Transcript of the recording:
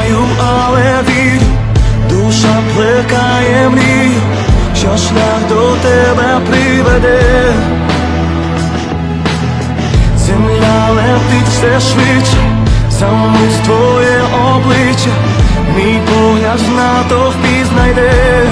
знаю, але вірю, душа плекає мрію, що шлях до тебе приведе. Земля летить все швидше, замить твоє обличчя, мій погляд в натовпі знайде.